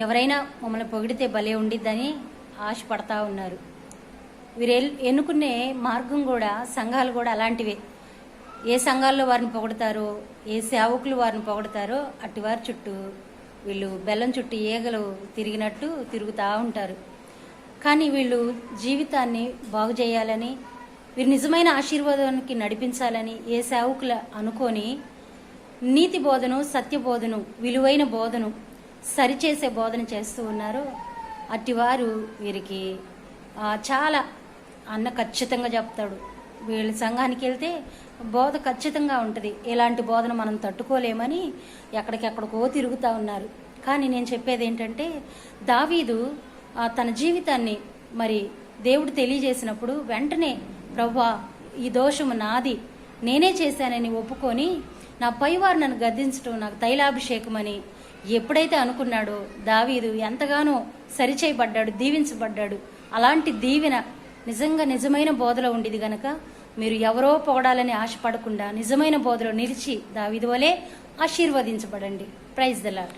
ఎవరైనా మమ్మల్ని పొగిడితే భలే ఉండిద్దని ఆశపడతా ఉన్నారు. వీరు ఎల్- ఎన్నుకునే మార్గం కూడా సంఘాలు కూడా అలాంటివే. ఏ సంఘాల్లో వారిని పొగడతారో ఏ సేవకులు వారిని పొగడతారో అట్టి వారి చుట్టూ వీళ్ళు బెల్లం చుట్టూ ఈగలు తిరిగినట్టు తిరుగుతూ ఉంటారు. కానీ వీళ్ళు జీవితాన్ని బాగు చేయాలని వీరు నిజమైన ఆశీర్వాదానికి నడిపించాలని ఏ సేవకులు అనుకొని నీతి బోధను సత్య బోధను విలువైన బోధను సరిచేసే బోధన చేస్తూ ఉన్నారు. అట్టివారు వీరికి చాలా అన్న ఖచ్చితంగా చెప్తాడు. వీళ్ళ సంఘానికి వెళ్తే బోధ ఖచ్చితంగా ఉంటుంది. ఇలాంటి బోధన మనం తట్టుకోలేమని ఎక్కడికెక్కడికో తిరుగుతూ ఉన్నారు. కానీ నేను చెప్పేది ఏంటంటే దావీదు తన జీవితాన్ని మరి దేవుడు తెలియజేసినప్పుడు వెంటనే ప్రవ్వా ఈ దోషము నాది. నేనే చేశానని ఒప్పుకొని నా పైవారు నన్ను గద్దించడం నాకు తైలాభిషేకం అని ఎప్పుడైతే అనుకున్నాడో దావీదు ఎంతగానో సరిచేయబడ్డాడు దీవించబడ్డాడు. అలాంటి దీవెన నిజంగా నిజమైన బోధలో ఉండేది గనక మీరు ఎవరో పొగడాలని ఆశపడకుండా నిజమైన బోధలో నిలిచి దావీదు వలె ఆశీర్వదించబడండి. Praise the lord